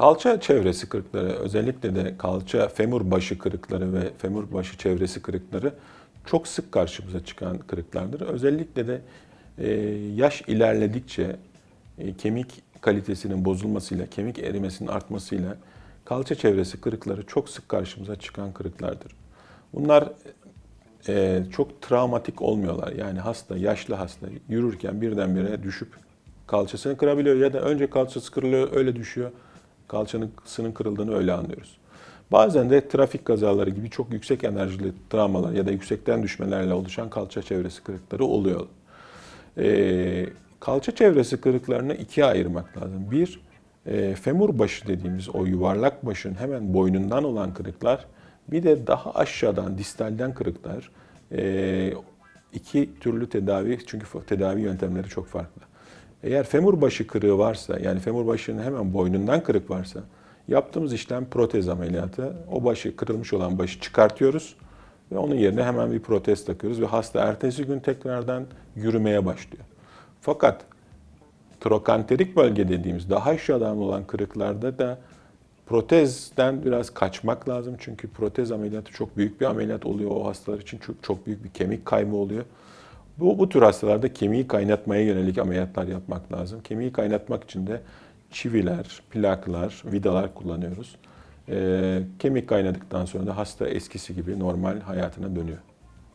Kalça çevresi kırıkları, özellikle de kalça femur başı kırıkları ve femur başı çevresi kırıkları çok sık karşımıza çıkan kırıklardır. Özellikle de e, yaş ilerledikçe e, kemik kalitesinin bozulmasıyla, kemik erimesinin artmasıyla kalça çevresi kırıkları çok sık karşımıza çıkan kırıklardır. Bunlar e, çok travmatik olmuyorlar. Yani hasta, yaşlı hasta yürürken birdenbire düşüp kalçasını kırabiliyor ya da önce kalçası kırılıyor öyle düşüyor. Kalçasının kırıldığını öyle anlıyoruz. Bazen de trafik kazaları gibi çok yüksek enerjili travmalar ya da yüksekten düşmelerle oluşan kalça çevresi kırıkları oluyor. Ee, kalça çevresi kırıklarını ikiye ayırmak lazım. Bir, e, femur başı dediğimiz o yuvarlak başın hemen boynundan olan kırıklar. Bir de daha aşağıdan, distalden kırıklar. Ee, iki türlü tedavi, çünkü tedavi yöntemleri çok farklı. Eğer femur başı kırığı varsa, yani femur başının hemen boynundan kırık varsa, yaptığımız işlem protez ameliyatı. O başı, kırılmış olan başı çıkartıyoruz ve onun yerine hemen bir protez takıyoruz ve hasta ertesi gün tekrardan yürümeye başlıyor. Fakat trokanterik bölge dediğimiz daha aşağıdan olan kırıklarda da protezden biraz kaçmak lazım. Çünkü protez ameliyatı çok büyük bir ameliyat oluyor o hastalar için. Çok, çok büyük bir kemik kaybı oluyor. Bu, bu tür hastalarda kemiği kaynatmaya yönelik ameliyatlar yapmak lazım. Kemiği kaynatmak için de çiviler, plaklar, vidalar kullanıyoruz. Ee, kemik kaynadıktan sonra da hasta eskisi gibi normal hayatına dönüyor.